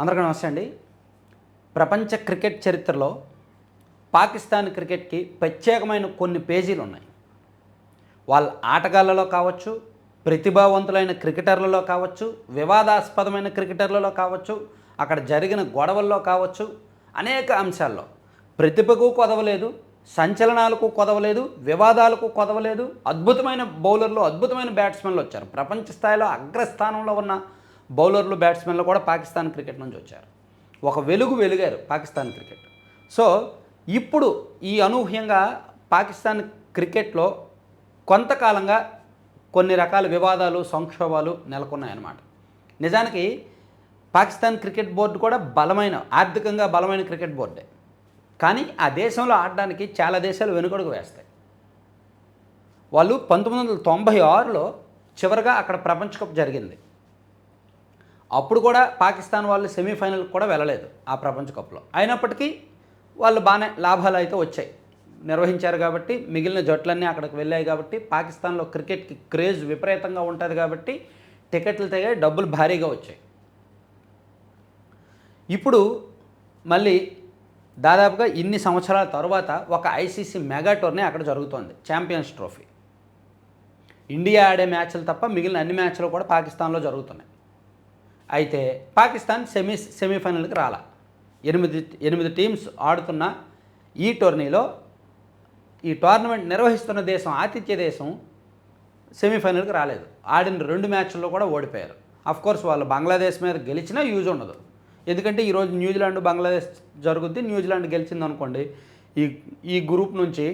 అందరికీ నమస్తే అండి. ప్రపంచ క్రికెట్ చరిత్రలో పాకిస్తాన్ క్రికెట్కి ప్రత్యేకమైన కొన్ని పేజీలు ఉన్నాయి. వాళ్ళ ఆటగాళ్ళలో కావచ్చు ప్రతిభావంతులైన క్రికెటర్లలో కావచ్చు వివాదాస్పదమైన క్రికెటర్లలో కావచ్చు అక్కడ జరిగిన గొడవల్లో కావచ్చు అనేక అంశాల్లో. ప్రతిభకు కొదవలేదు సంచలనాలకు కొదవలేదు వివాదాలకు కొదవలేదు అద్భుతమైన బౌలర్లు అద్భుతమైన బ్యాట్స్మెన్లు వచ్చారు. ప్రపంచ స్థాయిలో అగ్రస్థానంలో ఉన్న బౌలర్లు బ్యాట్స్మెన్లు కూడా పాకిస్తాన్ క్రికెట్ నుంచి వచ్చారు. ఒక వెలుగు వెలిగారు పాకిస్తాన్ క్రికెట్. సో ఇప్పుడు ఈ అనూహ్యంగా పాకిస్తాన్ క్రికెట్లో కొంతకాలంగా కొన్ని రకాల వివాదాలు సంక్షోభాలు నెలకొన్నాయన్నమాట. నిజానికి పాకిస్తాన్ క్రికెట్ బోర్డు కూడా బలమైన ఆర్థికంగా బలమైన క్రికెట్ బోర్డే. కానీ ఆ దేశంలో ఆడడానికి చాలా దేశాలు వెనుకడుగు వేస్తాయి. వాళ్ళు పంతొమ్మిది వందల తొంభై ఆరులో చివరిగా అక్కడ ప్రపంచ కప్ జరిగింది. అప్పుడు కూడా పాకిస్తాన్ వాళ్ళు సెమీఫైనల్కి కూడా వెళ్ళలేదు ఆ ప్రపంచ కప్లో. అయినప్పటికీ వాళ్ళు బాగానే లాభాలు అయితే వచ్చాయి. నిర్వహించారు కాబట్టి మిగిలిన జట్లన్నీ అక్కడికి వెళ్ళాయి కాబట్టి పాకిస్తాన్లో క్రికెట్కి క్రేజ్ విపరీతంగా ఉంటుంది కాబట్టి టికెట్లు తెగే డబ్బులు భారీగా వచ్చాయి. ఇప్పుడు మళ్ళీ దాదాపుగా ఇన్ని సంవత్సరాల తర్వాత ఒక ఐసీసీ మెగా టోర్నీ అక్కడ జరుగుతోంది ఛాంపియన్స్ ట్రోఫీ. ఇండియా ఆడే మ్యాచ్లు తప్ప మిగిలిన అన్ని మ్యాచ్లు కూడా పాకిస్తాన్లో జరుగుతున్నాయి. అయితే పాకిస్తాన్ సెమీ సెమీఫైనల్కి రాలా. ఎనిమిది ఎనిమిది టీమ్స్ ఆడుతున్న ఈ టోర్నీలో ఈ టోర్నమెంట్ నిర్వహిస్తున్న దేశం ఆతిథ్య దేశం సెమీఫైనల్కి రాలేదు. ఆడిన రెండు మ్యాచ్ల్లో కూడా ఓడిపోయారు. అఫ్ కోర్స్ వాళ్ళు బంగ్లాదేశ్ మీద గెలిచినా యూజ్ ఉండదు. ఎందుకంటే ఈరోజు న్యూజిలాండ్ బంగ్లాదేశ్ జరుగుద్ది. న్యూజిలాండ్ గెలిచింది అనుకోండి ఈ ఈ గ్రూప్ నుంచి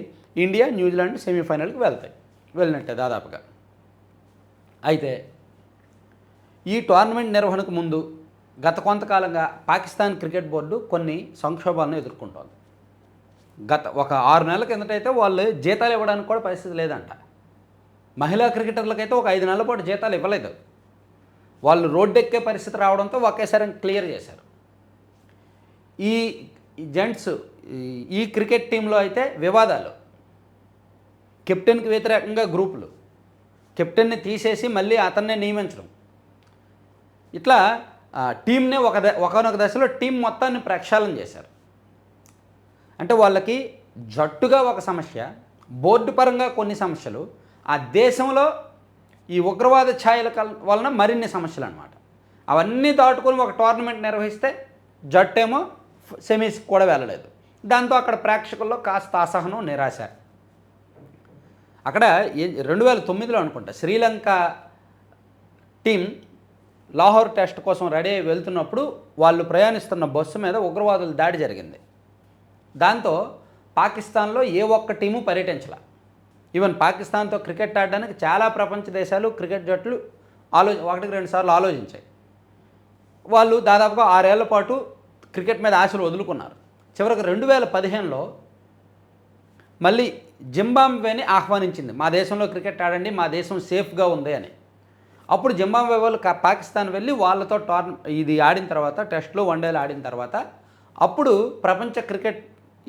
ఇండియా న్యూజిలాండ్ సెమీఫైనల్కి వెళ్తాయి. వెళ్ళినట్టే దాదాపుగా. అయితే ఈ టోర్నమెంట్ నిర్వహణకు ముందు గత కొంతకాలంగా పాకిస్తాన్ క్రికెట్ బోర్డు కొన్ని సంక్షోభాలను ఎదుర్కొంటోంది. గత ఒక ఆరు నెలల కిందటైతే వాళ్ళు జీతాలు ఇవ్వడానికి కూడా పరిస్థితి లేదంట. మహిళా క్రికెటర్లకైతే ఒక ఐదు నెలల పాటు జీతాలు ఇవ్వలేదు. వాళ్ళు రోడ్డెక్కే పరిస్థితి రావడంతో ఒకేసారి క్లియర్ చేశారు. ఈ జెంట్స్ ఈ క్రికెట్ టీంలో అయితే వివాదాలు. కెప్టెన్కి వ్యతిరేకంగా గ్రూపులు. కెప్టెన్ని తీసేసి మళ్ళీ అతన్నే నియమించడం. ఇట్లా టీంనే ఒక ద ఒకనొక దశలో టీం మొత్తాన్ని ప్రక్షాళన చేశారు. అంటే వాళ్ళకి జట్టుగా ఒక సమస్య బోర్డు పరంగా కొన్ని సమస్యలు ఆ దేశంలో ఈ ఉగ్రవాద ఛాయల వలన మరిన్ని సమస్యలు అనమాట అవన్నీ దాటుకొని ఒక టోర్నమెంట్ నిర్వహిస్తే జట్టేమో సెమీస్ కూడా వెళ్ళలేదు. దాంతో అక్కడ ప్రేక్షకుల్లో కాస్త అసహనం నిరాశ. అక్కడ రెండు వేల తొమ్మిదిలో అనుకుంటా శ్రీలంక టీం లాహోర్ టెస్ట్ కోసం రెడీ అయి వెళ్తున్నప్పుడు వాళ్ళు ప్రయాణిస్తున్న బస్సు మీద ఉగ్రవాదుల దాడి జరిగింది. దాంతో పాకిస్తాన్లో ఏ ఒక్క టీము పర్యటించలా. ఈవెన్ పాకిస్తాన్తో క్రికెట్ ఆడడానికి చాలా ప్రపంచ దేశాలు క్రికెట్ జట్లు ఆలో ఒకటికి రెండు సార్లు ఆలోచించాయి. వాళ్ళు దాదాపుగా ఆరేళ్ళ పాటు క్రికెట్ మీద ఆశలు వదులుకున్నారు. చివరికి రెండు వేల పదిహేనులో మళ్ళీ జింబాబ్వేని ఆహ్వానించింది. మా దేశంలో క్రికెట్ ఆడండి మా దేశం సేఫ్గా ఉంది అని. అప్పుడు జింబాబ్వే వాళ్ళు పాకిస్తాన్ వెళ్ళి వాళ్ళతో టోర్న ఇది ఆడిన తర్వాత టెస్ట్లో వన్డేలు ఆడిన తర్వాత అప్పుడు ప్రపంచ క్రికెట్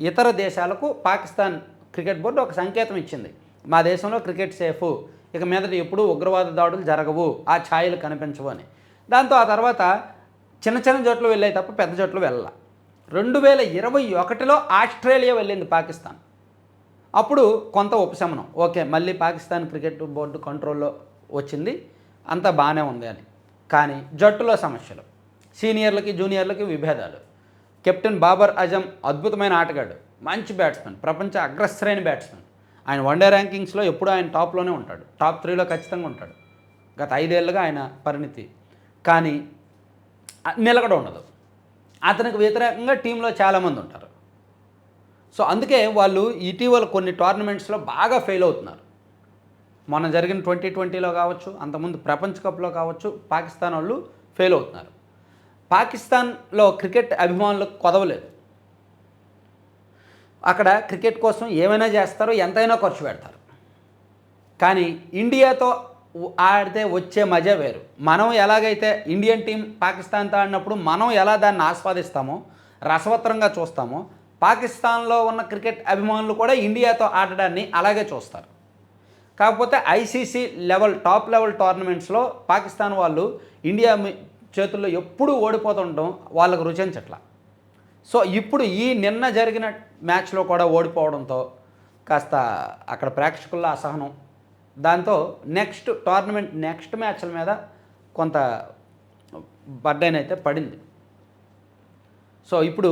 ఇతర దేశాలకు పాకిస్తాన్ క్రికెట్ బోర్డు ఒక సంకేతం ఇచ్చింది. మా దేశంలో క్రికెట్ సేఫ్. ఇక మీదట ఎప్పుడూ ఉగ్రవాద దాడులు జరగవు. ఆ ఛాయలు కనిపించవు అని. దాంతో ఆ తర్వాత చిన్న చిన్న జట్లు వెళ్ళాయి తప్ప పెద్ద జట్లు వెళ్ళాల రెండు వేల ఇరవై ఒకటిలో ఆస్ట్రేలియా వెళ్ళింది పాకిస్తాన్. అప్పుడు కొంత ఉపశమనం. ఓకే మళ్ళీ పాకిస్తాన్ క్రికెట్ బోర్డు కంట్రోల్లో వచ్చింది. అంతా బాగానే ఉంది అని. కానీ జట్టులో సమస్యలు సీనియర్లకి జూనియర్లకి విభేదాలు. కెప్టెన్ బాబర్ అజం అద్భుతమైన ఆటగాడు మంచి బ్యాట్స్మెన్ ప్రపంచ అగ్రశ్రేణి బ్యాట్స్మెన్. ఆయన వన్డే ర్యాంకింగ్స్లో ఎప్పుడూ ఆయన టాప్లోనే ఉంటాడు టాప్ త్రీలో ఖచ్చితంగా ఉంటాడు. గత ఐదేళ్ళుగా ఆయన పరిణితి. కానీ నిలకడ ఉండదు. అతనికి వ్యతిరేకంగా టీంలో చాలామంది ఉంటారు. సో అందుకే వాళ్ళు ఇటీవల కొన్ని టోర్నమెంట్స్లో బాగా ఫెయిల్ అవుతున్నారు. మొన్న జరిగిన ట్వంటీ ట్వంటీలో కావచ్చు అంతకుముందు ప్రపంచ కప్లో కావచ్చు పాకిస్తాన్ వాళ్ళు ఫెయిల్ అవుతున్నారు. పాకిస్తాన్లో క్రికెట్ అభిమానులకు కొదవలేదు. అక్కడ క్రికెట్ కోసం ఏమైనా చేస్తారో ఎంతైనా ఖర్చు పెడతారు. కానీ ఇండియాతో ఆడితే వచ్చే మజా వేరు. మనం ఎలాగైతే ఇండియన్ టీం పాకిస్తాన్తో ఆడినప్పుడు మనం ఎలా దాన్ని ఆస్వాదిస్తామో రసవత్రంగా చూస్తామో పాకిస్తాన్లో ఉన్న క్రికెట్ అభిమానులు కూడా ఇండియాతో ఆడడాన్ని అలాగే చూస్తారు. కాకపోతే ఐసీసీ లెవెల్ టాప్ లెవెల్ టోర్నమెంట్స్లో పాకిస్తాన్ వాళ్ళు ఇండియా చేతుల్లో ఎప్పుడూ ఓడిపోతుండటం వాళ్ళకు రుచించట్ల. సో ఇప్పుడు ఈ నిన్న జరిగిన మ్యాచ్లో కూడా ఓడిపోవడంతో కాస్త అక్కడ ప్రేక్షకుల్లో అసహనం. దాంతో నెక్స్ట్ టోర్నమెంట్ నెక్స్ట్ మ్యాచ్ల మీద కొంత బర్డెన్ అయితే పడింది. సో ఇప్పుడు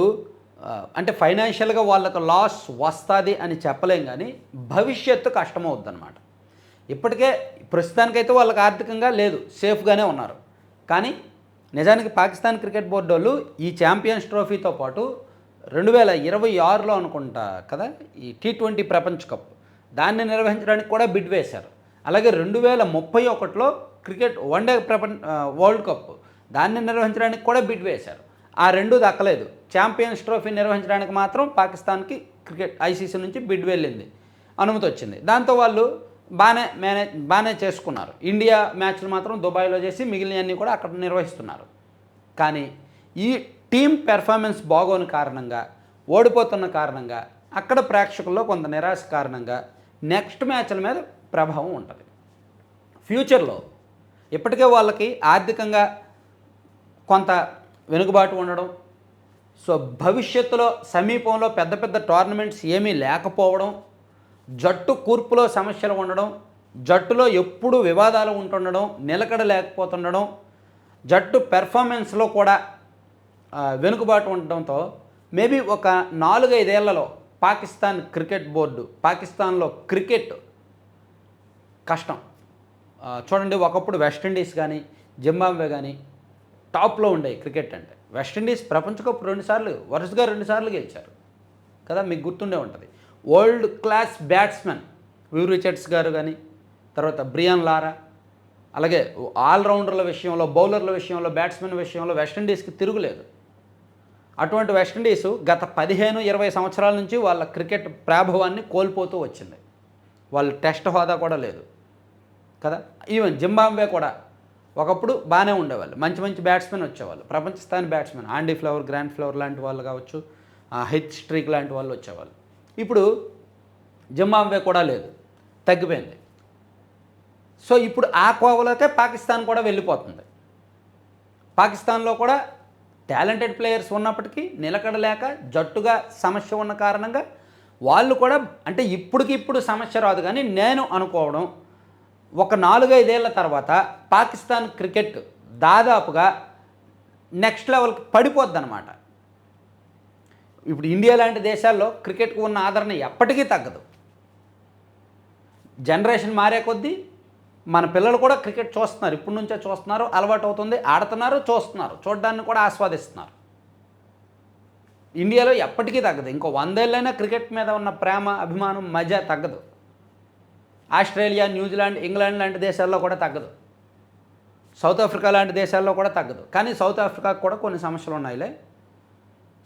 అంటే ఫైనాన్షియల్గా వాళ్ళకు లాస్ వస్తుంది అని చెప్పలేం కానీ భవిష్యత్తు కష్టమవుద్ది అనమాట ఇప్పటికే ప్రస్తుతానికైతే వాళ్ళకి ఆర్థికంగా లేదు సేఫ్గానే ఉన్నారు. కానీ నిజానికి పాకిస్తాన్ క్రికెట్ బోర్డు వాళ్ళు ఈ ఛాంపియన్స్ ట్రోఫీతో పాటు రెండు వేల ఇరవై ఆరులో అనుకుంటా కదా ఈ టీ ట్వంటీ ప్రపంచ కప్ దాన్ని నిర్వహించడానికి కూడా బిడ్ వేశారు. అలాగే రెండు వేల ముప్పై ఒకటిలో క్రికెట్ వన్డే ప్రపంచ వరల్డ్ కప్ దాన్ని నిర్వహించడానికి కూడా బిడ్ వేశారు. ఆ రెండు దక్కలేదు. ఛాంపియన్స్ ట్రోఫీ నిర్వహించడానికి మాత్రం పాకిస్తాన్కి క్రికెట్ ఐసీసీ నుంచి బిడ్ వెళ్ళింది అనుమతి వచ్చింది. దాంతో వాళ్ళు బాగానే మేనేజ్ బాగానే చేసుకున్నారు. ఇండియా మ్యాచ్లు మాత్రం దుబాయ్లో చేసి మిగిలినవన్నీ కూడా అక్కడ నిర్వహిస్తున్నారు. కానీ ఈ టీం పెర్ఫార్మెన్స్ బాగోని కారణంగా ఓడిపోతున్న కారణంగా అక్కడ ప్రేక్షకుల్లో కొంత నిరాశ కారణంగా నెక్స్ట్ మ్యాచ్ల మీద ప్రభావం ఉంటుంది. ఫ్యూచర్లో ఇప్పటికే వాళ్ళకి ఆర్థికంగా కొంత వెనుకబాటు ఉండడం సో భవిష్యత్తులో సమీపంలో పెద్ద పెద్ద టోర్నమెంట్స్ ఏమీ లేకపోవడం జట్టు కూర్పులో సమస్యలు ఉండడం జట్టులో ఎప్పుడు వివాదాలు ఉంటుండడం నిలకడ లేకపోతుండడం జట్టు పెర్ఫార్మెన్స్లో కూడా వెనుకబాటు ఉండడంతో మేబీ ఒక నాలుగైదేళ్ళలో పాకిస్తాన్ క్రికెట్ బోర్డు పాకిస్తాన్లో క్రికెట్ కష్టం. చూడండి ఒకప్పుడు వెస్టిండీస్ కానీ జింబాబ్వే కానీ టాప్లో ఉండేవి క్రికెట్ అంటే. వెస్టిండీస్ ప్రపంచ కప్ రెండుసార్లు వరుసగా రెండుసార్లు గెలిచారు. కదా మీకు గుర్తుండే ఉంటుంది. World class batsmen Viv Richards గారు కానీ తర్వాత బ్రియాన్ లారా అలాగే ఆల్రౌండర్ల విషయంలో బౌలర్ల విషయంలో బ్యాట్స్మెన్ విషయంలో వెస్టిండీస్కి తిరుగులేదు. అటువంటి వెస్టిండీస్ గత పదిహేను ఇరవై సంవత్సరాల నుంచి వాళ్ళ క్రికెట్ ప్రాభవాన్ని కోల్పోతూ వచ్చింది. వాళ్ళ టెస్ట్ హోదా కూడా లేదు. కదా? ఈవెన్ జింబాబ్వే కూడా ఒకప్పుడు బాగానే ఉండేవాళ్ళు. మంచి మంచి బ్యాట్స్మెన్ వచ్చేవాళ్ళు. ప్రపంచ స్థాయి batsmen Andy Flower Grant Flower లాంటి వాళ్ళు కావచ్చు హెచ్ స్ట్రీక్ లాంటి వాళ్ళు వచ్చేవాళ్ళు. ఇప్పుడు జింబాబ్వే కూడా లేదు. తగ్గిపోయింది. సో ఇప్పుడు ఆ కోవలోకే పాకిస్తాన్ కూడా వెళ్ళిపోతుంది. పాకిస్తాన్లో కూడా టాలెంటెడ్ ప్లేయర్స్ ఉన్నప్పటికీ నిలకడలేక జట్టుగా సమస్య ఉన్న కారణంగా వాళ్ళు కూడా అంటే ఇప్పటికి ఇప్పుడు సమస్య రాదు కానీ నేను అనుకోవడం ఒక నాలుగైదేళ్ళ తర్వాత పాకిస్తాన్ క్రికెట్ దాదాపుగా నెక్స్ట్ లెవెల్కి పడిపోద్ది అనమాట ఇప్పుడు ఇండియా లాంటి దేశాల్లో క్రికెట్కు ఉన్న ఆదరణ ఎప్పటికీ తగ్గదు. జనరేషన్ మారే కొద్దీ మన పిల్లలు కూడా క్రికెట్ చూస్తున్నారు. ఇప్పటి నుంచే చూస్తున్నారు అలవాటు అవుతుంది ఆడుతున్నారు చూస్తున్నారు చూడడాన్ని కూడా ఆస్వాదిస్తున్నారు. ఇండియాలో ఎప్పటికీ తగ్గదు. ఇంకో వందేళ్ళైనా క్రికెట్ మీద ఉన్న ప్రేమ అభిమానం మజా తగ్గదు. ఆస్ట్రేలియా న్యూజిలాండ్ ఇంగ్లాండ్ లాంటి దేశాల్లో కూడా తగ్గదు. సౌత్ ఆఫ్రికా లాంటి దేశాల్లో కూడా తగ్గదు. కానీ సౌత్ ఆఫ్రికాకు కూడా కొన్ని సమస్యలు ఉన్నాయిలే.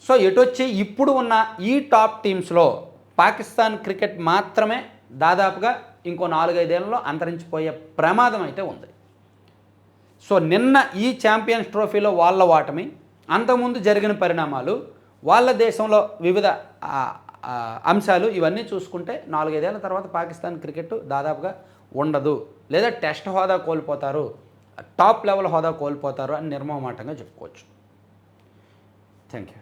సో ఎటొచ్చి ఇప్పుడు ఉన్న ఈ టాప్ టీమ్స్లో పాకిస్తాన్ క్రికెట్ మాత్రమే దాదాపుగా ఇంకో నాలుగైదేళ్ళలో అంతరించిపోయే ప్రమాదం అయితే ఉంది. సో నిన్న ఈ ఛాంపియన్స్ ట్రోఫీలో వాళ్ళ వాటమి అంతకుముందు జరిగిన పరిణామాలు వాళ్ళ దేశంలో వివిధ అంశాలు ఇవన్నీ చూసుకుంటే నాలుగైదేళ్ళ తర్వాత పాకిస్తాన్ క్రికెట్ దాదాపుగా ఉండదు. లేదా టెస్ట్ హోదా కోల్పోతారు టాప్ లెవెల్ హోదా కోల్పోతారు అని నిర్మమాటంగా చెప్పుకోవచ్చు. Thank you